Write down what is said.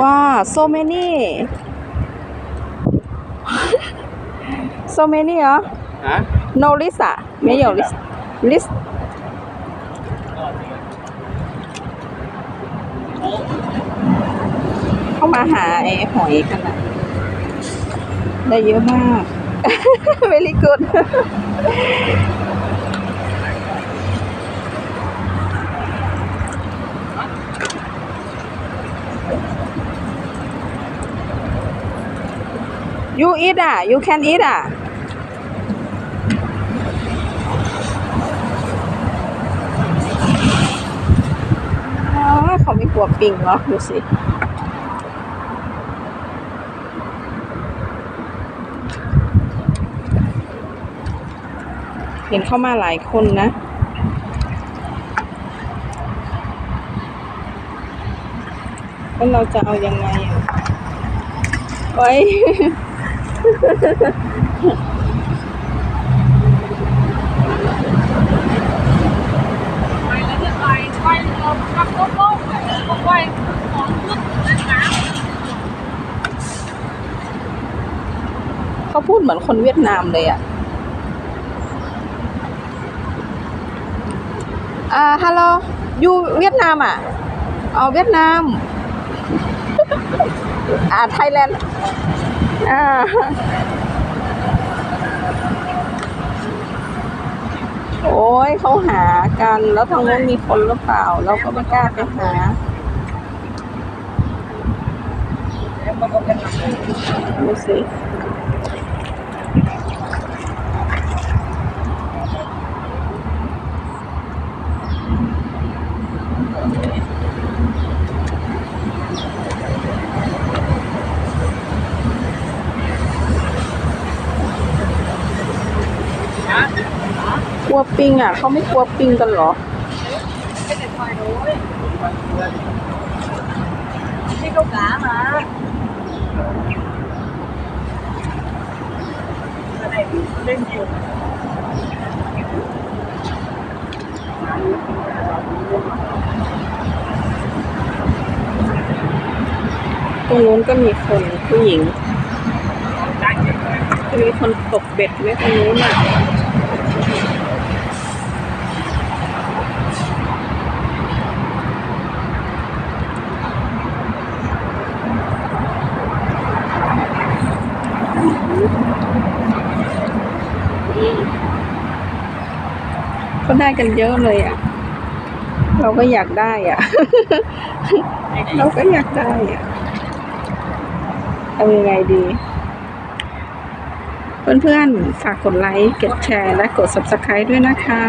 ว้า so many so many เหรอ Huh? no list อะไม่有 list list เข้ามาหาไอ้หอยกันนะได้เยอะมาก very good ยูอี t อะ you can eat อะ เขาไม่กลัวปิงเหรอดูสิ เห็นเข้ามาหลายคนนะแล้วเราจะเอายังไงอะไว้ไปแล้วจะไปไปเราขับรถโลกไปก็ไปของขึ้น เล่นน้เขาพูดเหมือนคนเวียดนามเลยอะอ่าฮัลโหลอยู่เวียดนามอะเอ๋อเวียดนาม อ่าไทยแลนด์ อ่าโอ้ยเขาหากัน แล้วทางโน้นมีคนหรือเปล่า เราก็ไม่กล้าไปหา ดูสิ กลัวปิงอะ เขาไม่กลัวปิงกันเหรอำไม่ได้ไปเลยนี่ก็กามาอะไรเล่นอยู่ตรงนู้นก็มีคนผู้หญิงจะมีคนตกเบ็ดไว้ตรงนู้นอะ ก็ได้กันเยอะเลยอะ เราก็อยากได้อะ เราก็อยากได้อะทำยังไงดี เพื่อนๆ ฝากกดไลค์ กดแชร์ และกด subscribe ด้วยนะคะ